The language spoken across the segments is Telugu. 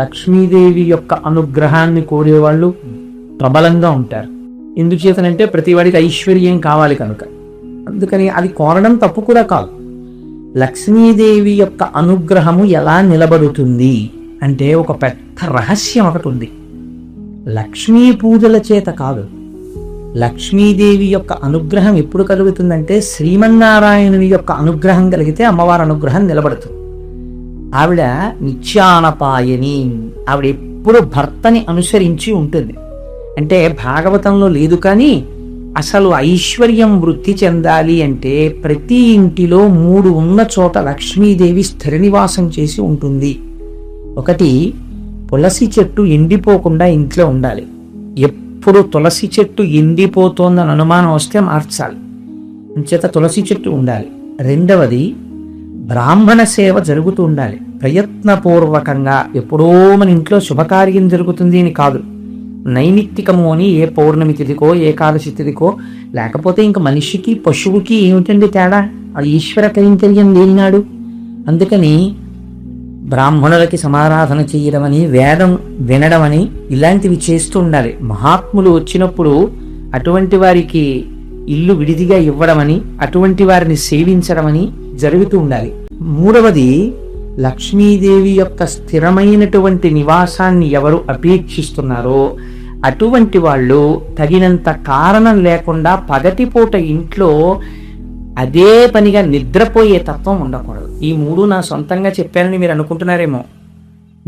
లక్ష్మీదేవి యొక్క అనుగ్రహాన్ని కోరేవాళ్ళు ప్రబలంగా ఉంటారు. ఎందుచేతనంటే ప్రతివాడికి ఐశ్వర్యం కావాలి కనుక. అందుకని అది కోరడం తప్పు కూడా కాదు. లక్ష్మీదేవి యొక్క అనుగ్రహము ఎలా నిలబడుతుంది అంటే ఒక పెద్ద రహస్యం ఒకటి ఉంది. లక్ష్మీ పూజల చేత కాదు. లక్ష్మీదేవి యొక్క అనుగ్రహం ఎప్పుడు కలుగుతుందంటే శ్రీమన్నారాయణుని యొక్క అనుగ్రహం కలిగితే అమ్మవారి అనుగ్రహం నిలబడుతుంది. ఆవిడ నిత్యానపాయని ఆవిడ ఎప్పుడు భర్తని అనుసరించి ఉంటుంది. అంటే భాగవతంలో లేదు కానీ అసలు ఐశ్వర్యం వృద్ధి చెందాలి అంటే ప్రతి ఇంటిలో మూడు ఉన్న చోట లక్ష్మీదేవి స్థిర నివాసం చేసి ఉంటుంది. ఒకటి తులసి చెట్టు ఎండిపోకుండా ఇంట్లో ఉండాలి. ఎప్పుడు తులసి చెట్టు ఎండిపోతోందని అనుమానం వస్తే మార్చాలి. అంచేత తులసి చెట్టు ఉండాలి. రెండవది బ్రాహ్మణ సేవ జరుగుతూ ఉండాలి. ప్రయత్నపూర్వకంగా ఎప్పుడో మన ఇంట్లో శుభకార్యం జరుగుతుంది అని కాదు. నైమిత్తికము అని ఏ పౌర్ణమి తిథికో ఏకాదశి తిథికో లేకపోతే ఇంక మనిషికి పశువుకి ఏమిటండి తేడా? అది ఈశ్వర కైంకర్యం లేనినాడు అందుకని బ్రాహ్మణులకి సమారాధన చేయడమని వేదం వినడమని ఇలాంటివి చేస్తూ ఉండాలి. మహాత్ములు వచ్చినప్పుడు అటువంటి వారికి ఇల్లు విడిదిగా ఇవ్వడమని అటువంటి వారిని సేవించడమని జరుగుతూ ఉండాలి. మూడవది లక్ష్మీదేవి యొక్క స్థిరమైనటువంటి నివాసాన్ని ఎవరు అపేక్షిస్తున్నారో అటువంటి వాళ్ళు తగినంత కారణం లేకుండా పగటిపూట ఇంట్లో అదే పనిగా నిద్రపోయే తత్వం ఉండకూడదు. ఈ మూడు నా సొంతంగా చెప్పానని మీరు అనుకుంటున్నారేమో.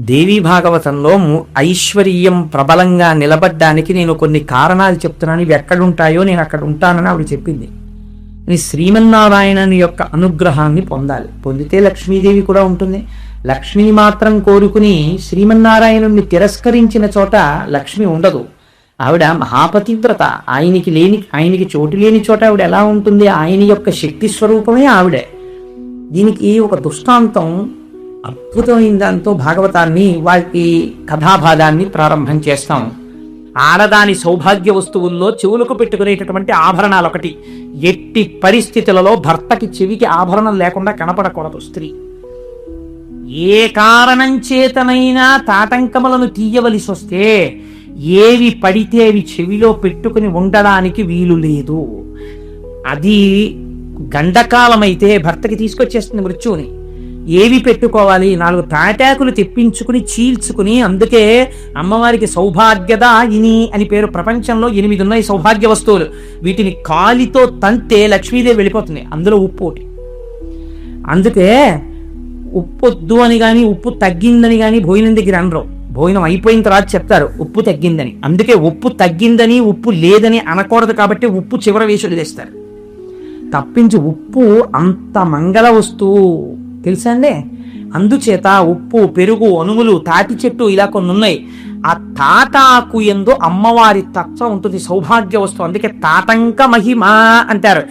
దేవీ భాగవతంలో ము- ఐశ్వర్యం ప్రబలంగా నిలబడ్డానికి నేను కొన్ని కారణాలు చెప్తున్నాను. ఇవి ఎక్కడుంటాయో నేను అక్కడ ఉంటానని ఆవిడ చెప్పింది. అని శ్రీమన్నారాయణని యొక్క అనుగ్రహాన్ని పొందాలి. పొందితే లక్ష్మీదేవి కూడా ఉంటుంది. లక్ష్మిని మాత్రం కోరుకుని శ్రీమన్నారాయణుణ్ణి తిరస్కరించిన చోట లక్ష్మి ఉండదు. ఆవిడ మహాపతివ్రత. ఆయనకి లేని ఆయనకి చోటు లేని చోట ఆవిడ ఎలా ఉంటుంది? ఆయన యొక్క శక్తి స్వరూపమే ఆవిడే. దీనికి ఒక దృష్టాంతం అద్భుతమైన దాంతో భాగవతాన్ని వాటి కథాభాగాన్ని ప్రారంభం చేస్తాం. ఆడదాని సౌభాగ్య వస్తువుల్లో చెవులకు పెట్టుకునేటటువంటి ఆభరణాలు ఒకటి ఎట్టి పరిస్థితులలో భర్తకి చెవికి ఆభరణం లేకుండా కనపడకూడదు స్త్రీ. ఏ కారణం చేతనైనా తాటంకములను తీయవలసి వస్తే ఏవి పడితే అవి చెవిలో పెట్టుకుని ఉండడానికి వీలు లేదు. అది గండకాలమైతే భర్తకి తీసుకొచ్చేస్తుంది మృత్యువుని. ఏవి పెట్టుకోవాలి? నాలుగు తాటాకులు తెప్పించుకుని చీల్చుకుని అందుకే అమ్మవారికి సౌభాగ్యద ఇని అని పేరు ప్రపంచంలో ఎనిమిది ఉన్నాయి సౌభాగ్య వస్తువులు. వీటిని కాలితో తంతే లక్ష్మీదేవి వెళ్ళిపోతుంది. అందులో ఉప్పు ఒకటి. అందుకే ఉప్పు వద్దు అని కానీ ఉప్పు తగ్గిందని కానీ భోజనం దగ్గర అనరు. భోజనం అయిపోయిన తర్వాత చెప్తారు ఉప్పు తగ్గిందని. అందుకే ఉప్పు తగ్గిందని ఉప్పు లేదని అనకూడదు కాబట్టి ఉప్పు చివర వేసి వదిలేస్తారు. తప్పించి ఉప్పు అంత మంగళ వస్తువు. తెలుసా అండి అందుచేత ఉప్పు పెరుగు అనుములు తాటి చెట్టు ఇలా కొన్ని ఉన్నాయి ఆ తాటాకు ఎందు అమ్మవారి తత్వం ఉంటుంది సౌభాగ్య వస్తువు. అందుకే తాటంక మహిమ అంటారు.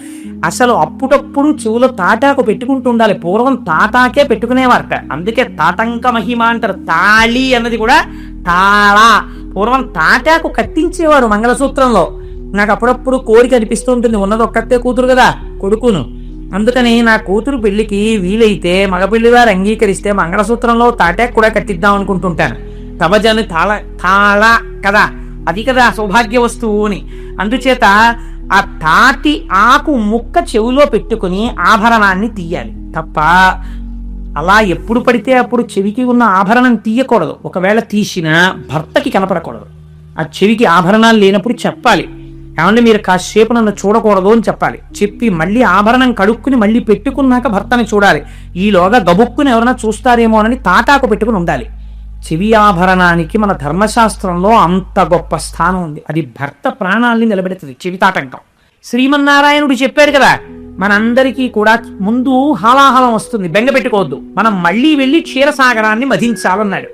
అసలు అప్పుడప్పుడు చెవులో తాటాకు పెట్టుకుంటూ ఉండాలి. పూర్వం తాటాకే పెట్టుకునేవారట. అందుకే తాటంక మహిమ అంటారు. తాళి అన్నది కూడా తాళ. పూర్వం తాటాకు కట్టించేవారు మంగళసూత్రంలో. నాకు అప్పుడప్పుడు కోరిక అనిపిస్తూ ఉంటుంది. ఉన్నది ఒక్కతే కూతురు కదా కొడుకును. అందుకని నా కూతురు పెళ్ళికి వీలైతే మగపిల్లివారు అంగీకరిస్తే మంగళసూత్రంలో తాటాక్ కూడా కట్టిద్దాం అనుకుంటుంటాను. కవజని తాళ తాళ కదా అది కదా సౌభాగ్య వస్తువు అని. అందుచేత ఆ తాటి ఆకు ముక్క చెవిలో పెట్టుకుని ఆభరణాన్ని తీయాలి. తప్ప అలా ఎప్పుడు పడితే అప్పుడు చెవికి ఉన్న ఆభరణం తీయకూడదు. ఒకవేళ తీసినా భర్తకి కనపడకూడదు. ఆ చెవికి ఆభరణాలు లేనప్పుడు చెప్పాలి. ఏమంటే మీరు కాసేపు నన్ను చూడకూడదు అని చెప్పాలి. చెప్పి మళ్ళీ ఆభరణం కడుక్కుని మళ్ళీ పెట్టుకున్నాక భర్తని చూడాలి. ఈలోగా గబుక్కుని ఎవరైనా చూస్తారేమోనని తాటాకు పెట్టుకుని ఉండాలి. చెవి ఆభరణానికి మన ధర్మశాస్త్రంలో అంత గొప్ప స్థానం ఉంది. అది భర్త ప్రాణాల్ని నిలబెడుతుంది చెవి తాటంకం. శ్రీమన్నారాయణుడు చెప్పారు కదా మనందరికీ కూడా ముందు హాలాహలం వస్తుంది బెంగ పెట్టుకోవద్దు. మనం మళ్ళీ వెళ్ళి క్షీరసాగరాన్ని మధించాలన్నాడు.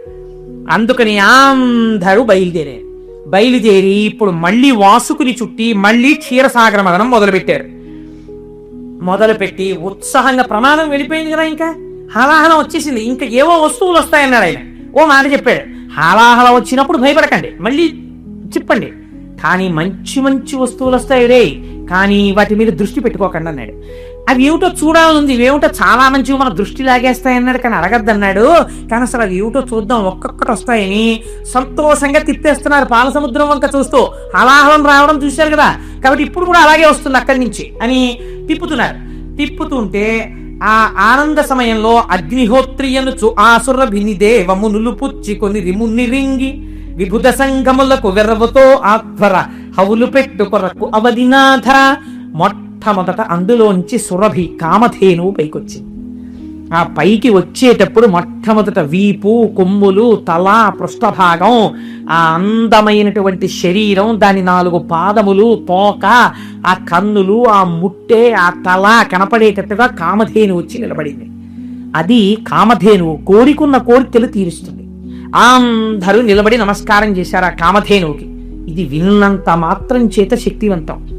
అందుకని అందరూ బయలుదేరారు. బయలుదేరి ఇప్పుడు మళ్ళీ వాసుకుని చుట్టి మళ్ళీ క్షీరసాగర మదనం మొదలుపెట్టారు. మొదలుపెట్టి ఉత్సాహంగా ప్రమాదం వెళ్ళిపోయింది కదా ఇంకా? హలాహలం వచ్చేసింది. ఇంకా ఏవో వస్తువులు వస్తాయన్నాడు ఆయన. ఓ మాట చెప్పాడు. హలాహలం వచ్చినప్పుడు భయపడకండి. మళ్ళీ చెప్పండి. కానీ మంచి మంచి వస్తువులు వస్తాయి రే. కానీ వాటి మీద దృష్టి పెట్టుకోకండి అన్నాడు. అవి ఏమిటో చూడాలనుంది ఇవేమిటో చాలా మంచివి మన దృష్టి లాగేస్తాయన్నాడు కానీ అడగద్దన్నాడు. కానీ అసలు అవి ఏమిటో చూద్దాం ఒక్కొక్కటి వస్తాయని సంతోషంగా తిప్పేస్తున్నారు పాల సముద్రం వంక చూస్తూ. హలాహలం రావడం చూశారు కదా? కాబట్టి ఇప్పుడు కూడా అలాగే వస్తుంది అక్కడి నుంచి అని తిప్పుతున్నారు. తిప్పుతుంటే ఆ ఆనంద సమయంలో అగ్నిహోత్రియనుచు ఆసురభిని పుచ్చి పుచ్చుకొని రిముని రింగి విభుద సంగములకు వెర్రవతో ఆధ్వర హవులు పెట్టు కొరకు అవధినాథ మొట్టమొదట అందులోంచి సురభి కామధేనువు పైకొచ్చింది. ఆ పైకి వచ్చేటప్పుడు మొట్టమొదట వీపు కొమ్ములు తల పృష్ఠభాగం ఆ అందమైనటువంటి శరీరం దాని నాలుగు పాదములు తోక ఆ కన్నులు ఆ ముట్టె ఆ తల కనపడేటట్టుగా కామధేను వచ్చి నిలబడింది. అది కామధేనువు కోరికున్న కోరికలు తీరుస్తుంది. అందరూ నిలబడి నమస్కారం చేశారు ఆ కామధేనువుకి. ఇది విన్నంత మాత్రం చేత శక్తివంతం.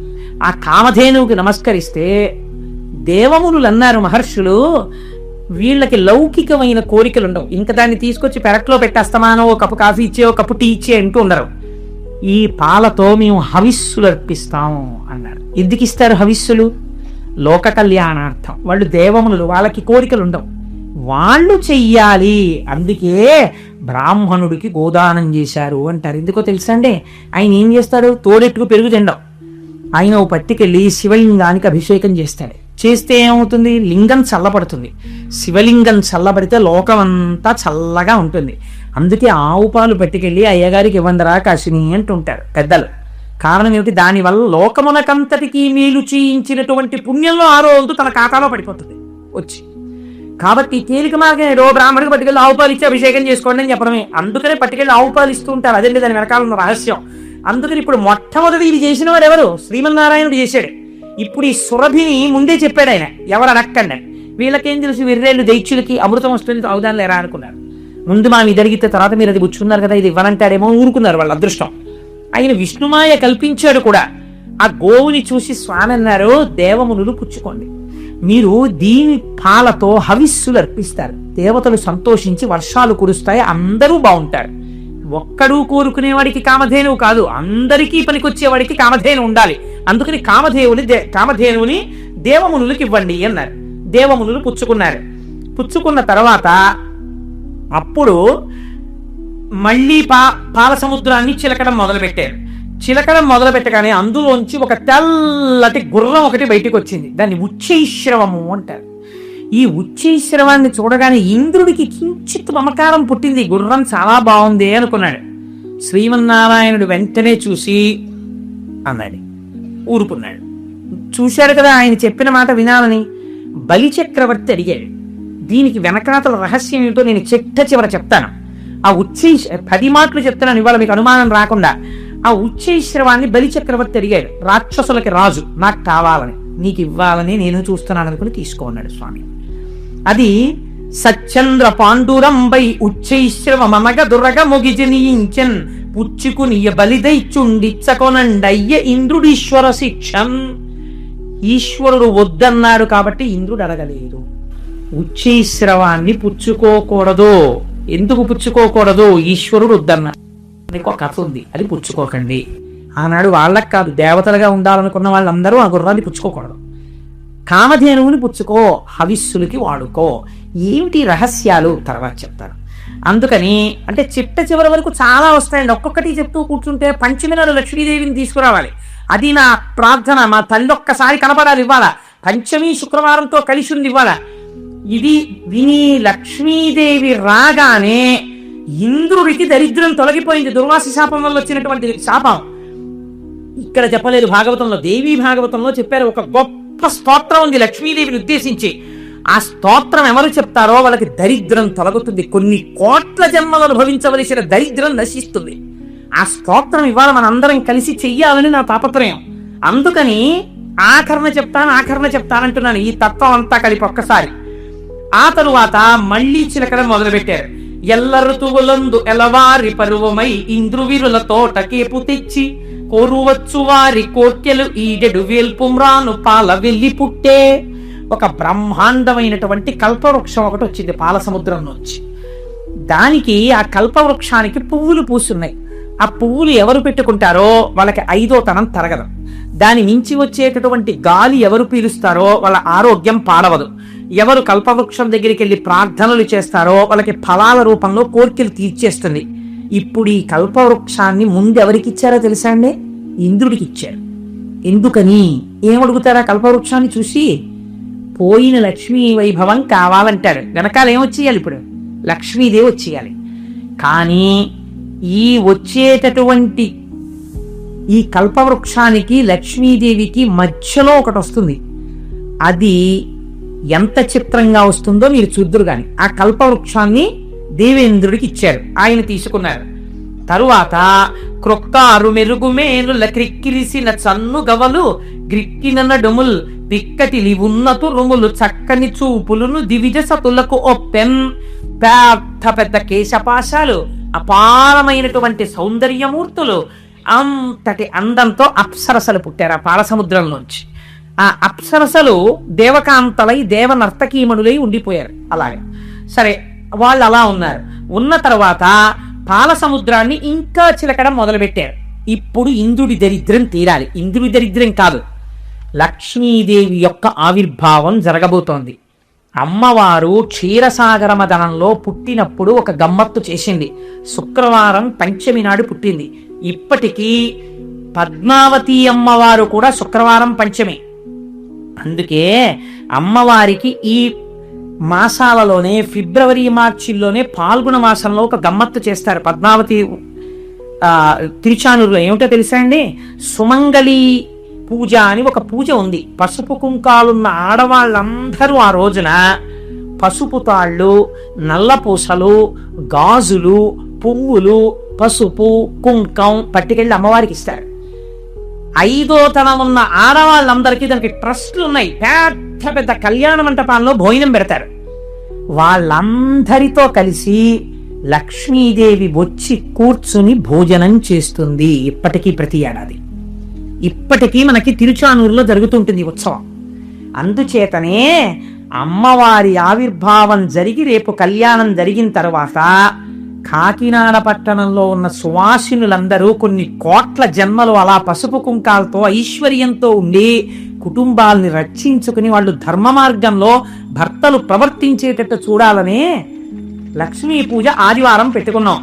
ఆ కామధేనువుకి నమస్కరిస్తే దేవమునులు అన్నారు మహర్షులు వీళ్ళకి లౌకికమైన కోరికలు ఉండవు ఇంకా దాన్ని తీసుకొచ్చి పెరట్లో పెట్టేస్తామానో ఓ కప్పు కాఫీ ఇచ్చే ఓ కప్పు టీ ఇచ్చే అంటూ ఉండరు. ఈ పాలతో మేము హవిస్సులు అర్పిస్తాం అన్నారు. ఎందుకు ఇస్తారు హవిస్సులు? లోక కళ్యాణార్థం. వాళ్ళు దేవమునులు వాళ్ళకి కోరికలు ఉండవు వాళ్ళు చెయ్యాలి. అందుకే బ్రాహ్మణుడికి గోదానం చేశారు అంటారు. ఎందుకో తెలుసండి ఆయన ఏం చేస్తాడు? తోడెట్టుకు పెరుగు తిండం. ఆయన ఓ పట్టికెళ్ళి శివలింగానికి అభిషేకం చేస్తాడు. చేస్తే ఏమవుతుంది? లింగం చల్లబడుతుంది. శివలింగం చల్లబడితే లోకం అంతా చల్లగా ఉంటుంది. అందుకే ఆవు పాలు పట్టుకెళ్ళి అయ్యగారికి ఇవ్వందరా కాశిని అంటుంటారు పెద్దలు. కారణం ఏమిటి? దానివల్ల లోకమునకంతటికి మేలు చేయించినటువంటి పుణ్యంలో ఆ రోజు తన ఖాతాలో పడిపోతుంది. వచ్చి. కాబట్టి తేలిక మార్గం ఏదో బ్రాహ్మణుడికి పట్టుకెళ్ళి ఆవు పాలు ఇచ్చి అభిషేకం చేసుకోండి అని చెప్పడమే. అందుకనే పట్టుకెళ్ళి ఆవు పాలు ఇస్తూ ఉంటారు. అదండి దాని వెనకాల ఉన్న రహస్యం. అందుకని ఇప్పుడు మొట్టమొదటి ఇది చేసిన వారు ఎవరు? శ్రీమన్నారాయణుడు చేశాడు. ఇప్పుడు ఈ సురభిని ముందే చెప్పాడు ఆయన. ఎవరు అనక్కండి వీళ్ళకేం తెలుసు? విర్రేళ్ళు దైత్యులకి అమృతం వస్తుంది అవుదాని లేరా అనుకున్నారు? ముందు మనం ఇది అడిగితే తర్వాత మీరు అది పుచ్చుకున్నారు కదా ఇది ఇవ్వనంటాడేమో ఊరుకున్నారు వాళ్ళ అదృష్టం. ఆయన విష్ణుమాయ కల్పించాడు కూడా. ఆ గోవుని చూసి స్వామి అన్నారు దేవమునులు పుచ్చుకోండి. మీరు దీని పాలతో హవిస్సులు అర్పిస్తారు. దేవతలు సంతోషించి వర్షాలు కురుస్తాయి అందరూ బాగుంటారు. ఒక్కడు కోరుకునేవాడికి కామధేనువు కాదు. అందరికీ పనికొచ్చేవాడికి కామధేను ఉండాలి. అందుకని కామధేవుని దే- కామధేనువుని దేవమునులకు ఇవ్వండి అన్నారు. దేవమునులు పుచ్చుకున్నారు. పుచ్చుకున్న తర్వాత అప్పుడు మళ్ళీ పా పాల సముద్రాన్ని చిలకడం మొదలుపెట్టారు. చిలకడం మొదలు పెట్టగానే అందులోంచి ఒక తెల్లటి గుర్రం ఒకటి బయటికి వచ్చింది దాన్ని ఉచ్చైశ్రవము అంటారు. ఈ ఉచ్చైశ్రవాన్ని చూడగానే ఇంద్రుడికి కించిత్ మమకారం పుట్టింది. గుర్రం చాలా బాగుంది అనుకున్నాడు. శ్రీమన్నారాయణుడు వెంటనే చూసి అన్నాడు. ఊరుకున్నాడు. చూశాడు కదా ఆయన చెప్పిన మాట వినాలని బలి చక్రవర్తి అడిగాడు. దీనికి వెనకాతల రహస్యం ఏమిటో నేను చిట్ట చివర చెప్తాను. ఆ ఉచ్చైశ పది మాటలు చెప్తున్నాను ఇవాళ మీకు అనుమానం రాకుండా. ఆ ఉచ్చైశ్రవాన్ని బలిచక్రవర్తి అడిగాడు. రాక్షసులకి రాజు నాకు కావాలని. నీకు ఇవ్వాలని నేను చూస్తున్నాను అనుకుని తీసుకోన్నాడు స్వామి. అది సచ్చంద్ర పాండురంబై ఉచ్చైశ్రవమనగ దురగ మొగిజనీయించన్ పుచ్చుకునియ బలిదైచుండిచ్చకొనండయ్య ఇంద్రుడీశ్వర శిక్షం. ఈశ్వరుడు వద్దన్నాడు కాబట్టి ఇంద్రుడు అడగలేదు. ఉచ్చైశ్రవాన్ని పుచ్చుకోకూడదు. ఎందుకు పుచ్చుకోకూడదు? ఈశ్వరుడు వద్దన్నాడు. నీకు ఒక కథ ఉంది అది పుచ్చుకోకండి. ఆనాడు వాళ్ళకి కాదు దేవతలుగా ఉండాలనుకున్న వాళ్ళందరూ ఆ గుర్రాన్ని పుచ్చుకోకూడదు. కామధేనువుని పుచ్చుకో హవిస్సులకి వాడుకో. ఏమిటి రహస్యాలు? తర్వాత చెప్తాను. అందుకని అంటే చిట్ట చివరి వరకు చాలా వస్తాయండి. ఒక్కొక్కటి చెప్తూ కూర్చుంటే పంచమినాడు లక్ష్మీదేవిని తీసుకురావాలి. అది నా ప్రార్థన. మా తల్లి ఒక్కసారి కనపడాలి ఇవ్వాల? పంచమి శుక్రవారంతో కలిసి ఉంది ఇవ్వాల? ఇది విని లక్ష్మీదేవి రాగానే ఇంద్రుడికి దరిద్రం తొలగిపోయింది. దుర్వాసి శాపం వల్ల వచ్చినటువంటి శాపం. ఇక్కడ చెప్పలేదు భాగవతంలో దేవీ భాగవతంలో చెప్పారు. ఒక గొప్ప స్తోత్రం ఉంది లక్ష్మీదేవిని ఉద్దేశించి ఆ స్తోత్రం ఎవరు చెప్తారో వాళ్ళకి దరిద్రం తొలగుతుంది. కొన్ని కోట్ల జన్మలు అనుభవించవలసిన దరిద్రం నశిస్తుంది. ఆ స్తోత్రం ఇవాళ మనందరం కలిసి చెయ్యాలని నా తాపత్రయం. అందుకని ఆఖరణ చెప్తాను ఆఖరణ చెప్తానంటున్నాను ఈ తత్వం అంతా కలిపి ఒక్కసారి. ఆ తరువాత మళ్ళీ చిలకడం మొదలుపెట్టారు. ఎల్ల ఋతువులందు ఎలవారి పరువమై ఇంద్రువిరుల తోటకేపు తెచ్చి కోరువచ్చు వారి కోర్కెలు ఈడెడు వేల్పుమ్రాను పాల వెళ్ళి పుట్టే. ఒక బ్రహ్మాండమైనటువంటి కల్పవృక్షం ఒకటి వచ్చింది పాల సముద్రం నుంచి. దానికి ఆ కల్పవృక్షానికి పువ్వులు పూసున్నాయి. ఆ పువ్వులు ఎవరు పెట్టుకుంటారో వాళ్ళకి ఐదో తనం తరగదు. దాని మించి వచ్చేటటువంటి గాలి ఎవరు పీలుస్తారో వాళ్ళ ఆరోగ్యం పాడవదు. ఎవరు కల్పవృక్షం దగ్గరికి వెళ్ళి ప్రార్థనలు చేస్తారో వాళ్ళకి ఫలాల రూపంలో కోర్కెలు తీర్చేస్తుంది. ఇప్పుడు ఈ కల్పవృక్షాన్ని ముందు ఎవరికి ఇచ్చారో తెలుసా అండి? ఇంద్రుడికి ఇచ్చారు. ఎందుకని? ఏమడుగుతారా కల్పవృక్షాన్ని చూసి? పోయిన లక్ష్మీ వైభవం కావాలంటారు. వెనకాల ఏమొచ్చేయాలి ఇప్పుడు? లక్ష్మీదేవి వచ్చేయాలి. కానీ ఈ వచ్చేటటువంటి ఈ కల్పవృక్షానికి లక్ష్మీదేవికి మధ్యలో ఒకటి వస్తుంది. అది ఎంత చిత్రంగా వస్తుందో మీరు చూద్దరు కానీ ఆ కల్పవృక్షాన్ని దేవేంద్రుడికి ఇచ్చారు. ఆయన తీసుకున్నారు. తరువాత క్రొక్కారు మెరుగుమేనుల క్రిక్కిరిసిన చన్ను గవలు గ్రిక్కిన నడుముల్ పిక్కటిలి ఉన్నతు రుములు చక్కని చూపులను దివిజ సతులకు ఒప్పెన్. పెద్ద పెద్ద కేశపాశాలు అపారమైనటువంటి సౌందర్యమూర్తులు అంతటి అందంతో అప్సరసలు పుట్టారు ఆ పాలసముద్రంలోంచి. ఆ అప్సరసలు దేవకాంతలై దేవ నర్తకీమణులై ఉండిపోయారు. అలాగే. సరే వాళ్ళు అలా ఉన్నారు. ఉన్న తర్వాత పాల సముద్రాన్ని ఇంకా చిలకడం మొదలుపెట్టారు. ఇప్పుడు ఇంద్రుడి దరిద్రం తీరాలి. ఇంద్రుడి దరిద్రం కాదు. లక్ష్మీదేవి యొక్క ఆవిర్భావం జరగబోతోంది. అమ్మవారు క్షీరసాగర మదనంలో పుట్టినప్పుడు ఒక గమ్మత్తు చేసింది. శుక్రవారం పంచమి నాడు పుట్టింది. ఇప్పటికీ పద్మావతి అమ్మవారు కూడా శుక్రవారం పంచమి. అందుకే అమ్మవారికి ఈ మాసాలలోనే ఫిబ్రవరి మార్చిల్లోనే పాల్గొన మాసంలో ఒక గమ్మత్తు చేస్తారు పద్మావతి. తిరుచానూరులో ఏమిటో తెలుసా అండి? సుమంగళి పూజ అని ఒక పూజ ఉంది. పసుపు కుంకాలున్న ఆడవాళ్ళందరూ ఆ రోజున పసుపు తాళ్ళు నల్లపూసలు గాజులు పువ్వులు పసుపు కుంకం పట్టుకెళ్ళి అమ్మవారికి ఇస్తారు. ఐదో తనం ఉన్న ఆడవాళ్ళందరికీ దానికి ట్రస్ట్లు ఉన్నాయి పెద్ద పెద్ద కళ్యాణ మంటపాల్లో భోజనం పెడతారు. వాళ్ళందరితో కలిసి లక్ష్మీదేవి వచ్చి కూర్చుని భోజనం చేస్తుంది ఇప్పటికీ ప్రతి ఏడాది. ఇప్పటికీ మనకి తిరుచానూరులో జరుగుతుంటుంది ఉత్సవం. అందుచేతనే అమ్మవారి ఆవిర్భావం జరిగి రేపు కళ్యాణం జరిగిన తర్వాత కాకినాడ పట్టణంలో ఉన్న సువాసినులందరూ కొన్ని కోట్ల జన్మలు అలా పసుపు కుంకాలతో ఐశ్వర్యంతో ఉండి కుటుంబాల్ని రక్షించుకుని వాళ్ళు ధర్మ మార్గంలో భర్తలు ప్రవర్తించేటట్టు చూడాలనే లక్ష్మీ పూజ ఆదివారం పెట్టుకున్నాం.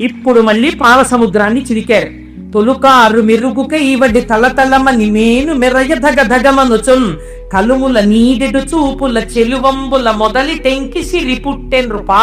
ఇప్పుడు మళ్ళీ పాల సముద్రాన్ని చిరికారు. తొలుకారు మెరుగుక ఈవడి తల తలమ నిమేను మెరయ ధగ ధగమనుచున్ కలుముల నీడెడు చూపుల చెలువంబుల మొదలి టెంకిసి రిపుట్టెన్ రూపా.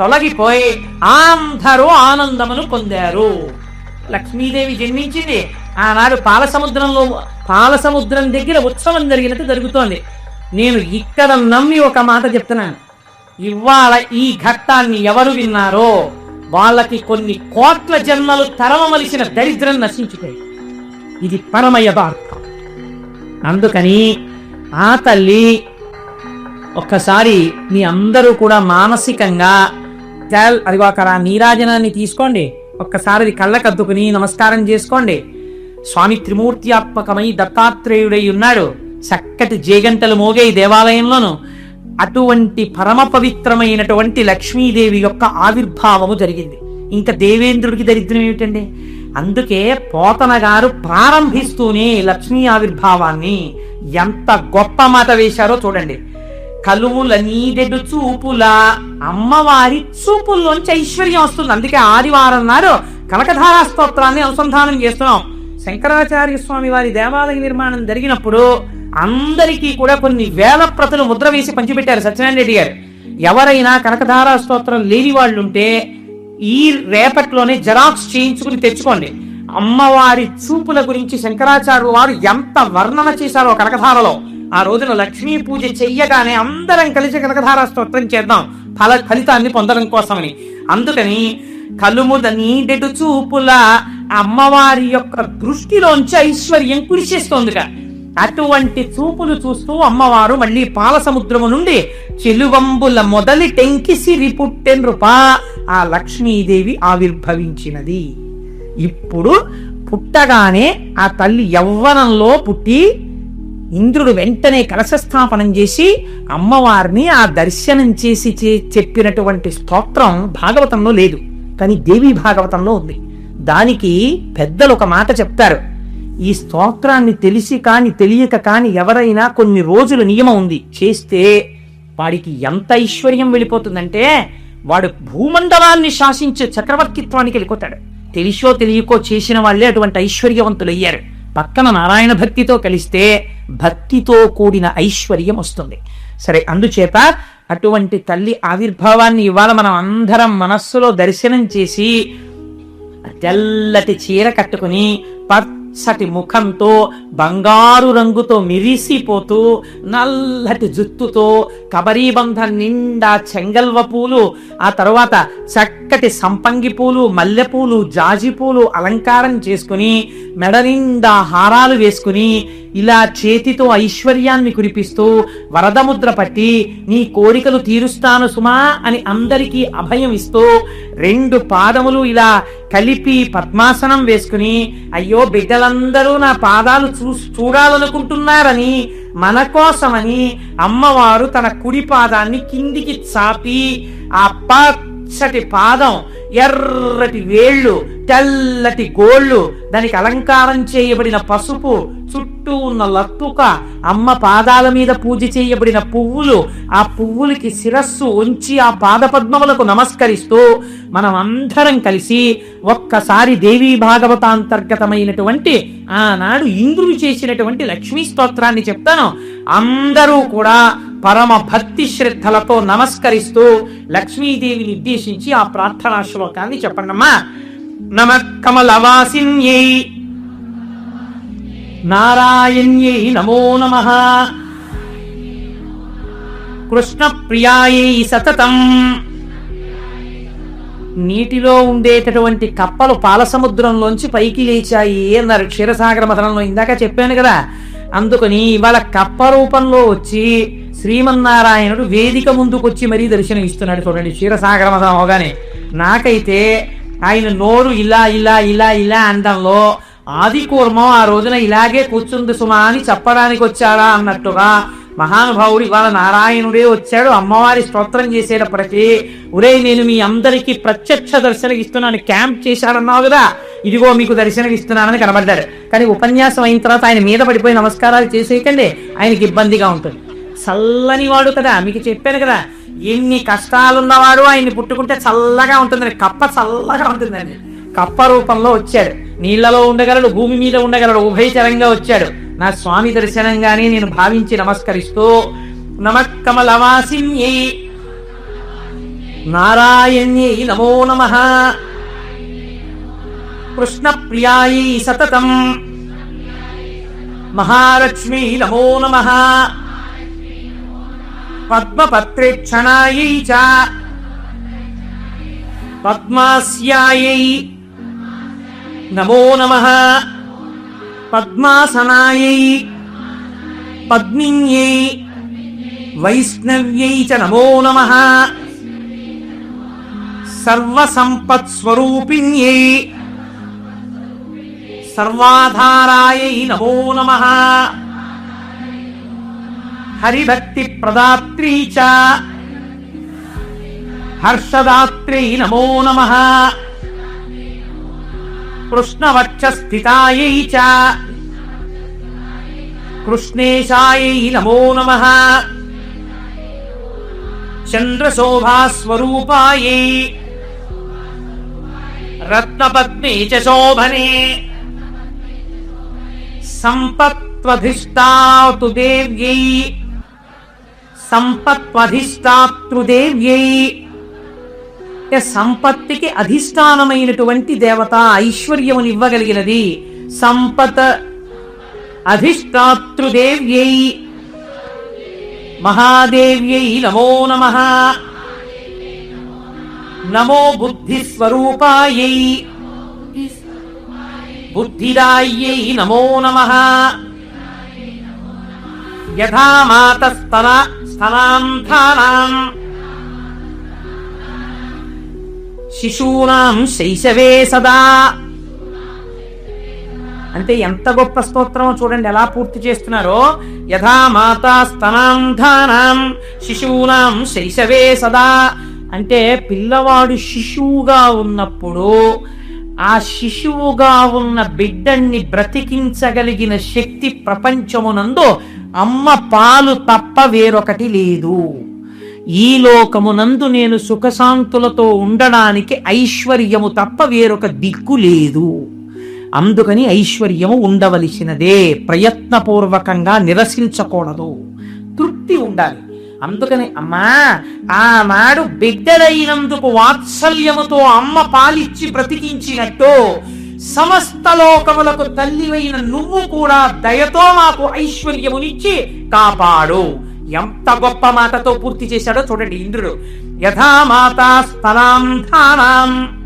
తొలగిపోయి అందరూ ఆనందమును పొందారు. లక్ష్మీదేవి జన్మించింది. ఆనాడు పాల సముద్రంలో పాల సముద్రం దగ్గర ఉత్సవం జరిగినట్టు జరుగుతోంది. నేను ఇక్కడ నమ్మి ఒక మాట చెప్తున్నాను. ఇవాళ ఈ ఘట్టాన్ని ఎవరు విన్నారో వాళ్ళకి కొన్ని కోట్ల జన్మలు తరమవలసిన దరిద్రం నశించుతాయి. ఇది పరమ యథార్థం అందుకని ఆ తల్లి ఒక్కసారి మీ అందరూ కూడా మానసికంగా జల్ అదిగో అక్కడ నీరాజనాన్ని తీసుకోండి. ఒక్కసారి అది కళ్ళకద్దుకుని నమస్కారం చేసుకోండి. స్వామి త్రిమూర్త్యాత్మకమై దత్తాత్రేయుడై ఉన్నాడు. చక్కటి జేగంటలు మోగే ఈ దేవాలయంలోను. అటువంటి పరమ పవిత్రమైనటువంటి లక్ష్మీదేవి యొక్క ఆవిర్భావము జరిగింది. ఇంకా దేవేంద్రుడికి దరిద్రం ఏమిటండి? అందుకే పోతన గారు ప్రారంభిస్తూనే లక్ష్మీ ఆవిర్భావాన్ని ఎంత గొప్ప మాట వేశారో చూడండి. కలువుల నీడెడు చూపుల అమ్మవారి చూపుల్లోంచి ఐశ్వర్యం వస్తుంది. అందుకే ఆదివారం నాడు కనకధారా స్తోత్రాన్ని అనుసంధానం చేస్తున్నాం. శంకరాచార్య స్వామి వారి దేవాలయ నిర్మాణం జరిగినప్పుడు అందరికీ కూడా కొన్ని వేల ప్రతులు ముద్ర వేసి పంచిపెట్టారు సత్యనారాయణ రెడ్డి గారు. ఎవరైనా కనకధారా స్తోత్రం లేని వాళ్ళు ఉంటే ఈ రేపట్లోనే జెరాక్స్ చేయించుకుని తెచ్చుకోండి. అమ్మవారి చూపుల గురించి శంకరాచార్యులు వారు ఎంత వర్ణన చేశారో కనకధారలో. ఆ రోజున లక్ష్మీ పూజ చెయ్యగానే అందరం కలిసి కనకధార స్తోత్రం చేద్దాం. ఫల ఫలితాన్ని పొందడం కోసమని. అందుకని కలుముద నీడెడు చూపుల అమ్మవారి యొక్క దృష్టిలోంచి ఐశ్వర్యం కురిసేస్తోందిగా అటువంటి చూపులు చూస్తూ అమ్మవారు మళ్ళీ పాల సముద్రము నుండి చెలువంబుల మొదలి టెంకిసిరి పుట్టెన్రుపా ఆ లక్ష్మీదేవి ఆవిర్భవించినది. ఇప్పుడు పుట్టగానే ఆ తల్లి యవ్వనంలో పుట్టి ఇంద్రుడు వెంటనే కలశస్థాపనం చేసి అమ్మవారిని ఆ దర్శనం చేసి చే- చెప్పినటువంటి స్తోత్రం భాగవతంలో లేదు. కానీ దేవి భాగవతంలో ఉంది. దానికి పెద్దలు ఒక మాట చెప్తారు. ఈ స్తోత్రాన్ని తెలిసి కాని తెలియక కాని ఎవరైనా కొన్ని రోజులు నియమం ఉంది. చేస్తే వాడికి ఎంత ఐశ్వర్యం వెళ్ళిపోతుందంటే వాడు భూమండలాన్ని శాసించే చక్రవర్తిత్వానికి వెళ్ళిపోతాడు. తెలిసో తెలియకో చేసిన వాళ్ళే అటువంటి ఐశ్వర్యవంతులు అయ్యారు పక్కన నారాయణ భక్తితో కలిస్తే భక్తితో కూడిన ఐశ్వర్యం వస్తుంది. సరే అందుచేత అటువంటి తల్లి ఆవిర్భావాన్ని ఇవాళ మనం అందరం మనస్సులో దర్శనం చేసి తెల్లటి చీర కట్టుకుని పచ్చటి ముఖంతో బంగారు రంగుతో మిరిసిపోతూ నల్లటి జుత్తుతో కబరీబంధం నిండా చెంగల్వ పూలు ఆ తర్వాత చక్కటి సంపంగి పూలు మల్లెపూలు జాజి పూలు అలంకారం చేసుకుని మెడ నిండా హారాలు వేసుకుని ఇలా చేతితో ఐశ్వర్యాన్ని కురిపిస్తూ వరదముద్ర పట్టి నీ కోరికలు తీరుస్తాను సుమా అని అందరికీ అభయం ఇస్తూ రెండు పాదములు ఇలా కలిపి పద్మాసనం వేసుకుని అయ్యో బిడ్డలందరూ నా పాదాలు చూ చూడాలనుకుంటున్నారని మన కోసమని అమ్మవారు తన కుడి పాదాన్ని కిందికి చాపి ఆ పచ్చటి పాదం ఎర్రటి వేళ్ళు తెల్లటి గోళ్ళు దానికి అలంకారం చేయబడిన పసుపు చుట్టూ ఉన్న లత్తుక అమ్మ పాదాల మీద పూజ చేయబడిన పువ్వులు ఆ పువ్వులకి శిరస్సు ఉంచి ఆ పాదపద్మములకు నమస్కరిస్తూ మనం అందరం కలిసి ఒక్కసారి దేవీ భాగవతాంతర్గతమైనటువంటి ఆనాడు ఇంద్రుడు చేసినటువంటి లక్ష్మీ స్తోత్రాన్ని చెప్తాను. అందరూ కూడా పరమ భక్తి శ్రద్ధలతో నమస్కరిస్తూ లక్ష్మీదేవిని ఉద్దేశించి ఆ ప్రార్థనా శ్లోకాన్ని చెప్పండమ్మా. నమ కమలవాసిన్యై నారాయణ్యై నమో నమ. కృష్ణ ప్రియాయై సతతం. నీటిలో ఉండేటటువంటి కప్పలు పాలసముద్రంలోంచి పైకి లేచాయి అన్నారు క్షీరసాగర మథనంలో ఇందాక చెప్పాను కదా. అందుకని ఇవాళ కప్ప రూపంలో వచ్చి శ్రీమన్నారాయణుడు వేదిక ముందుకొచ్చి మరీ దర్శనం ఇస్తున్నాడు చూడండి క్షీరసాగర మథనం అవగానే. నాకైతే ఆయన నోరు ఇలా ఇలా ఇలా ఇలా అనడంలో ఆది కూర్మం ఆ రోజున ఇలాగే కూర్చుంది సుమా అని చెప్పడానికి వచ్చాడా అన్నట్టుగా మహానుభావుడు ఇవాళ నారాయణుడే వచ్చాడు. అమ్మవారి స్తోత్రం చేసేటప్పటికీ ఒరే నేను మీ అందరికీ ప్రత్యక్ష దర్శనం ఇస్తున్నాను క్యాంప్ చేశాడన్నావు కదా. ఇదిగో మీకు దర్శనం ఇస్తున్నానని కనబడ్డాడు కానీ ఉపన్యాసం అయిన తర్వాత ఆయన మీద పడిపోయి నమస్కారాలు చేసేయకండి. ఆయనకి ఇబ్బందిగా ఉంటుంది. చల్లని వాడు కదా మీకు చెప్పాను కదా. ఎన్ని కష్టాలున్నవాడు ఆయన్ని పుట్టుకుంటే చల్లగా ఉంటుందని కప్ప చల్లగా ఉంటుందండి కప్ప రూపంలో వచ్చాడు. నీళ్ళలో ఉండగలడు భూమి మీద ఉండగలడు ఉభయచరంగా వచ్చాడు. నా స్వామి దర్శనంగానే నేను భావించి నమస్కరిస్తూ నమక్కమలవాసిన్యై నారాయణ్యై నమో నమ కృష్ణ ప్రియాయై సతతం మహాలక్ష్మి నమో నమ. పద్మపత్రేక్షణాయై చ పద్మాస్యాయై నమో నమ పద్మాసనాయై పద్మిన్యై వైష్ణవ్యై చ నమో నమ సర్వసంపత్స్వరూపిణ్యై సర్వాధారాయై నమో నమ హరిభక్తి ప్రదాత్రీ చ హర్షదాత్రీ నమో నమ కృష్ణవక్షస్థితాయై చ కృష్ణేశాయై నమో నమ చంద్రశోభాస్వరూపాయై రత్నపద్మే చ శోభనే సంపత్వధిష్టాతు దేవ్యై సంపత్వధిష్టాతృదేవ్యై. సంపత్తికి అధిష్టానమైనటువంటి దేవత ఐశ్వర్యముని ఇవ్వగలిగినది సంపత్ అధిష్టాతృదేవ్యై. మహాదేవ్యై నమో నమ. నమో బుద్ధిస్వరూపాయై. బుద్ధిదాయ్యై నమో నమ. యథా మాత స్తన శిశూనాం శైశవే సదా అంటే ఎంత గొప్ప స్తోత్రమో చూడండి ఎలా పూర్తి చేస్తున్నారో. యథా మాతా స్తనాంధానాం శిశూనాం శైశవే సదా అంటే పిల్లవాడు శిశువుగా ఉన్నప్పుడు ఆ శిశువుగా ఉన్న బిడ్డన్ని బ్రతికించగలిగిన శక్తి ప్రపంచమునందు అమ్మ పాలు తప్ప వేరొకటి లేదు. ఈ లోకమునందు నేను సుఖశాంతులతో ఉండడానికి ఐశ్వర్యము తప్ప వేరొక దిక్కు లేదు. అందుకని ఐశ్వర్యము ఉండవలసినదే ప్రయత్నపూర్వకంగా నిరసించకూడదు. తృప్తి ఉండాలి. అందుకని అమ్మా ఆనాడు బిడ్డలైనందుకు వాత్సల్యముతో అమ్మ పాలిచ్చి బ్రతికించినట్టు సమస్త లోకములకు తల్లివైన నువ్వు కూడా దయతో మాకు ఐశ్వర్యమునిచ్చి కాపాడు. ఎంత గొప్ప మాటతో పూర్తి చేశాడో చూడండి ఇంద్రుడు. యథామాత స్థలాం ధానాం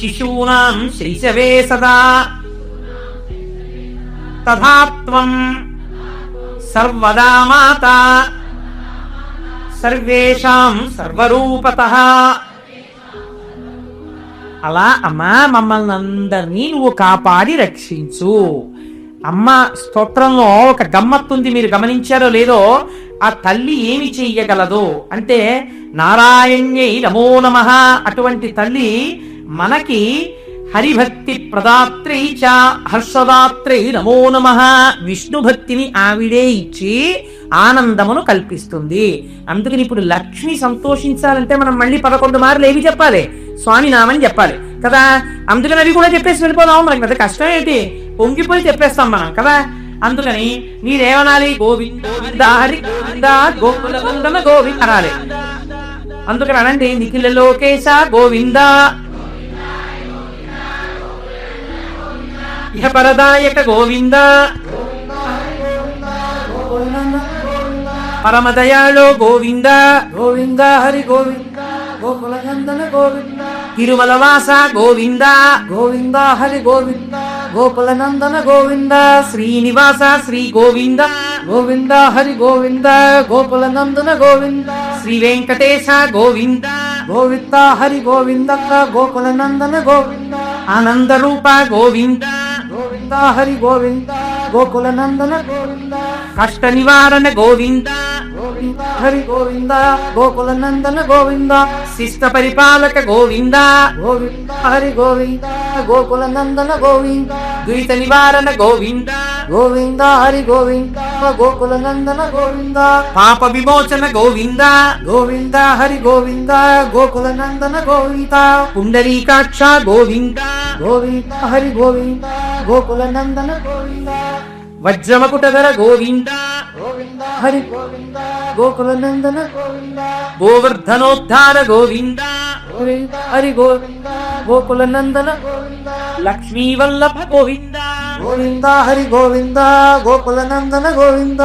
శిశూనాం శైశవే సదా. తథాత్వం సర్వదా మాత. సర్వేషాం సర్వరూపత. అలా అమ్మా మమ్మల్ని అందరినీ నువ్వు కాపాడి రక్షించు. అమ్మ స్తోత్రంలో ఒక గమ్మత్తుంది మీరు గమనించారో లేదో ఆ తల్లి ఏమి చెయ్యగలదు? అంటే నారాయణ్యై నమో నమ. అటువంటి తల్లి మనకి హరిభక్తి ప్రదాత్రై చ హర్షదాత్రై నమో నమ. విష్ణుభక్తిని ఆవిడే ఇచ్చి ఆనందమును కల్పిస్తుంది. అందుకని ఇప్పుడు లక్ష్మి సంతోషించాలంటే మనం మళ్ళీ పదకొండు మార్లు ఏవి చెప్పాలి? స్వామి నామని చెప్పాలి. కదా? అందుకని అవి కూడా చెప్పేసి వెళ్ళిపోదాం. మనకి పెద్ద కష్టం ఏంటి? పొంగిపోయి చెప్పేస్తాం మనం కదా? అందుకని మీరేమనాలి గోవింద గోవింద హరి గోవింద గోకుల గోవింద అనాలి. అందుకని అనండి నిఖిల లోకేశ గోవింద. ఇహ పరదాయక గోవింద. పరమదయాళో గోవింద. గోవింద హరి గోవింద గోకుల నందన గోవింద. తిరుమలవాస గోవింద. గోవింద హరి గోవింద గోకుల నందన గోవింద. శ్రీనివాస శ్రీ గోవింద. గోవింద హరి గోవింద గోకుల నందన గోవింద. శ్రీ వెంకటేశ గోవింద. గోవింద హరి గోవింద గోకుల నందన గోవింద. ఆనంద రూప గోవింద. గోవింద హరి గోవింద. గోకుల నందన గోవింద కష్ట నివారణ గోవింద గోవింద హరి గోవింద గోకుల నందన గోవింద శిష్ట పరిపాలక గోవింద గోవింద హరి గోవింద గోకుల నందన గోవింద ద్వైత నివారణ గోవింద గోవింద హరి గోవింద గోకుల నందన గోవింద పాప విమోచన గోవింద గోవింద హరి గోవింద గోకుల నందన గోవింద పుండరీకాక్ష గోవింద గోవింద హరి గోవింద గోకుల నందన గోవింద వజ్రమకుటధర గోవింద. హరి. గోకుల నందన గోవర్ధనోద్ధార గోవింద. హరి గోవింద. గోకుల నందన గోవింద. లక్ష్మీ వల్లభ గోవింద. గోవింద. హరి గోవింద. గోకుల నందన గోవింద.